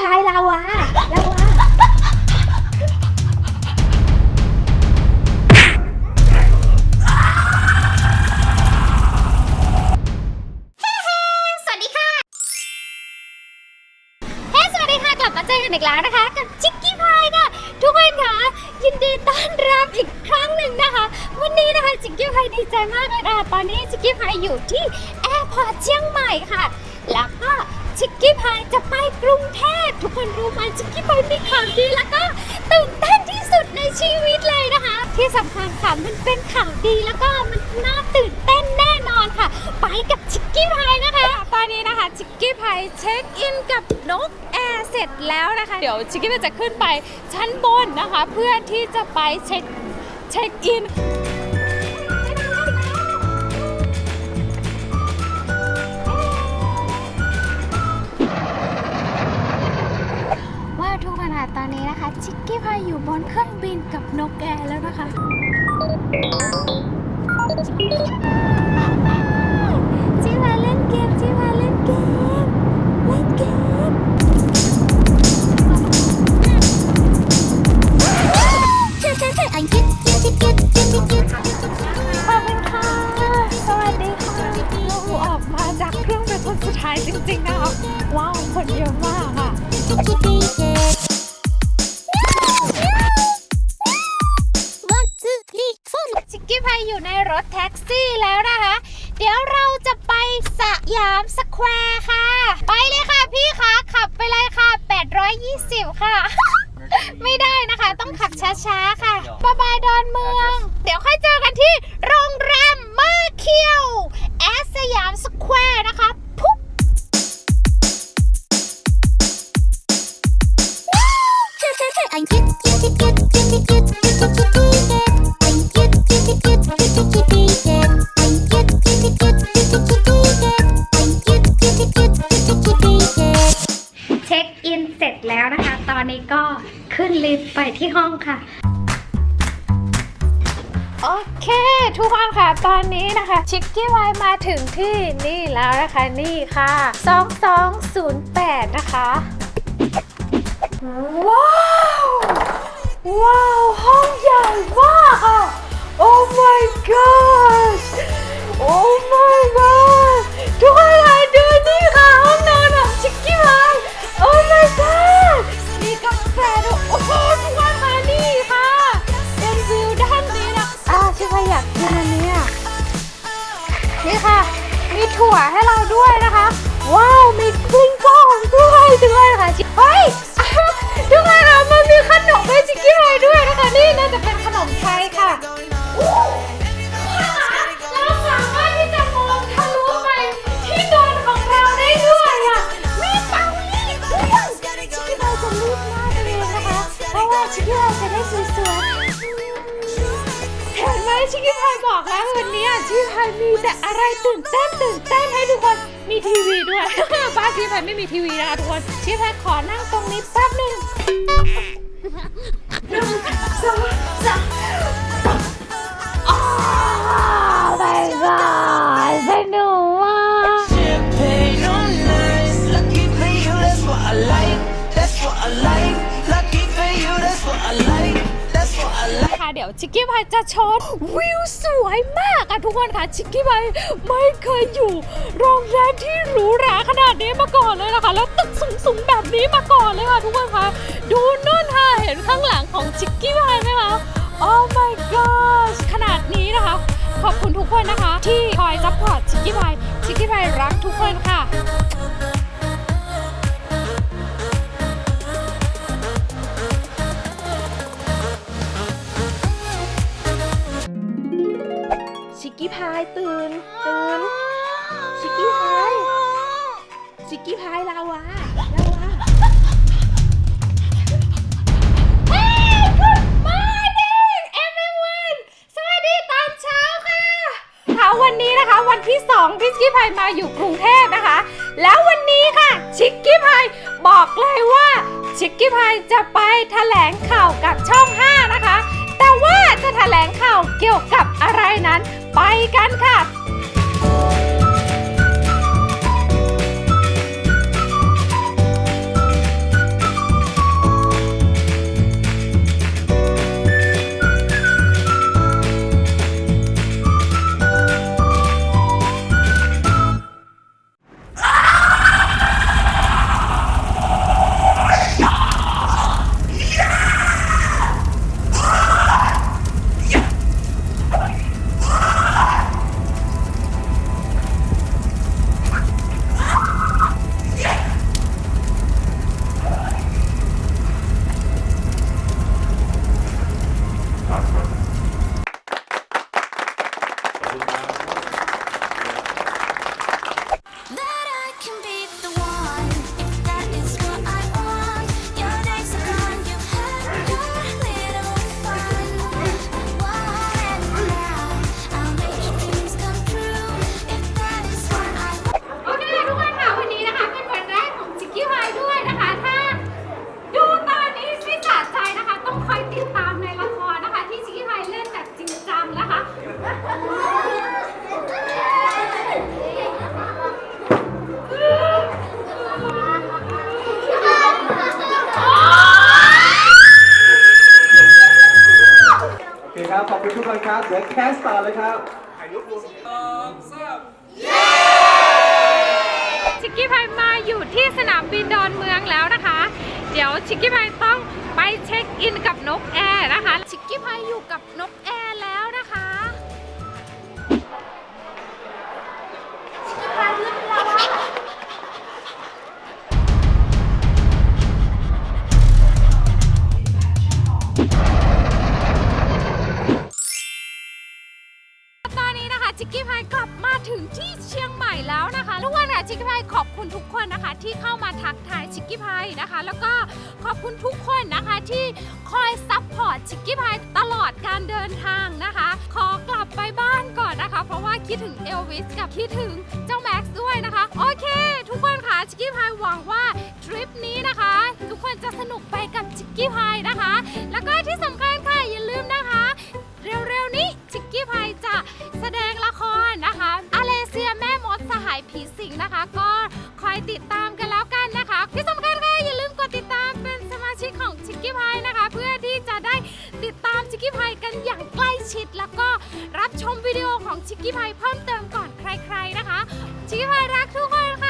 พายลาวาลาวาสวัสดีค่ะเฮ้สวัสดีค่ะกลับมาเจอกันอีกแล้วนะคะกับจิกกี้พายค่ะทุกคนค่ะยินดีต้อนรับอีกครั้งหนึ่งนะคะ วันนี้นะคะจิกกี้พายดีใจมากเลยค่ะตอนนี้จิกกี้พายอยู่ที่แอร์พอร์ตเชียงใหม่ค่ะแล้ว ก็จิกกี้พายจะไปกรุงเทพทุกคนรู้ไหมจิกกี้พายมีข่าวดีแล้วก็ตื่นเต้นที่สุดในชีวิตเลยนะคะ ที่สำคัญค่ะมันเป็นข่าวดีแล้วก็มันน่าตื่นเต้นแน่นอนค่ะ ไปกับจิกกี้พายนะคะ ตอนนี้นะคะจิกกี้พายเช็คอินกับนกแอร์เสร็จแล้วนะคะ เดี๋ยวจิกกี้พายจะขึ้นไปชั้นบนนะคะ เพื่อที่จะไปเช็คเช็คอิน ชิคกี้พายอยู่บนเครื่องบินกับนกแอร์แล้วนะคะ ชิคพายเล่นเกม ชิคพายเล่นเกม เล่นเกมขอบคุณค่ะ สวัสดีค่ะเราออกมาจากเครื่องเป็นคนสุดท้ายจริงๆนะคะว้าว คนเยอะมากค่ะจิ สแควร์ค่ะ ไปเลยค่ะพี่คะขับไปเลยค่ะ 820 ค่ะ ไม่ได้นะคะ ต้องขับช้าๆค่ะ บายบายดอนเมือง เดี๋ยวค่อยเจอกันที่ นี้ก็ขึ้นลิฟต์ไปที่ห้องค่ะ โอเค ทุกคนค่ะตอนนี้นะคะ ชิคกี้วายมาถึงที่นี่แล้วนะคะนี่ค่ะ 2208 นะคะ ว้าว ว้าว ห้องใหญ่มากค่ะ Oh my gosh Oh my god าให้เราด้วยนะคะ ว้าว มีกลิ้งก้องด้วยด้วยค่ะชิเฮ้ยทุกคนค่ะมันมีขนมให้ชิคกี้พายด้วยนะคะ นี่น่าจะเป็นขนมไทยค่ะ ชิพายบอกแล้ววันนี้พี่พายมีแต่อะไรตื่นเต้นตื่นเต้นให้ทุกคนมีทีวีด้วย บ้านชิพายไม่มีทีวีนะคะทุกคนชิพายขอนั่งตรงนี้แป๊บหนึ่งหนึ่งสองสามอ้าว my god สนุก ดี๋ยวชิคกี้พายจะโชว์วิวสวยมากอะทุกคนค่ะชิคกี้พายไม่เคยอยู่โรงแรมที่หรูหราขนาดนี้มาก่อนเลยนะคะแล้วตึกสูงๆแบบนี้มาก่อนเลยค่ะทุกคนค่ะดูนู่นค่ะเห็นข้างหลังของชิคกี้พายไหมคะ Oh my god ขนาดนี้นะคะ ขอบคุณทุกคนนะคะ ที่คอยซัพพอร์ตชิคกี้ ที่2ที่ชิคกี้พายมาอยู่กรุงเทพนะคะ แล้ววันนี้ค่ะชิคกี้พายบอกเลยว่าชิคกี้พายจะไปแถลงข่าวกับช่อง 5 นะคะ แต่ว่าจะแถลงข่าวเกี่ยวกับอะไรนั้น ไปกันค่ะ คสต่อเลยครับชิคกี้พายมาอยู่ที่สนามบินดอนเมืองแล้วนะคะ เดี๋ยวชิคกี้พายต้องไปเช็คอินกับนกแอร์นะคะ ชิคกี้พายอยู่กับนกแอร์ ชิคกี้พายกลับมาถึงที่เชียงใหม่แล้วนะคะทุกวันอะชิคกี้พายขอบคุณทุกคนนะคะ ที่เข้ามาทักทายชิคกี้พายนะคะ แล้วก็ขอบคุณทุกคนนะคะที่คอยซัพพอร์ตชิคกี้พายตลอดการเดินทางนะคะ ขอกลับไปบ้านก่อนนะคะ เพราะว่าคิดถึงเอลวิสกับคิดถึงเจ้าแม็กซ์ด้วยนะคะ โอเค ทุกคนค่ะชิคกี้พายหวังว่าทริปนี้นะคะ ทุกคนจะสนุกไปกับชิคกี้พายนะคะ แล้วก็ที่สำคัญ อยติดตามกันแล้วกันนะคะ ที่สำคัญค่ะอย่าลืมกดติดตามเป็นสมาชิกของชิคกี้พายนะคะ เพื่อที่จะได้ติดตามชิคกี้พายกันอย่างใกล้ชิด แล้วก็รับชมวิดีโอของชิคกี้พายเพิ่มเติมก่อนใคร ๆนะคะ ชิคกี้พายรักทุกคนค่ะ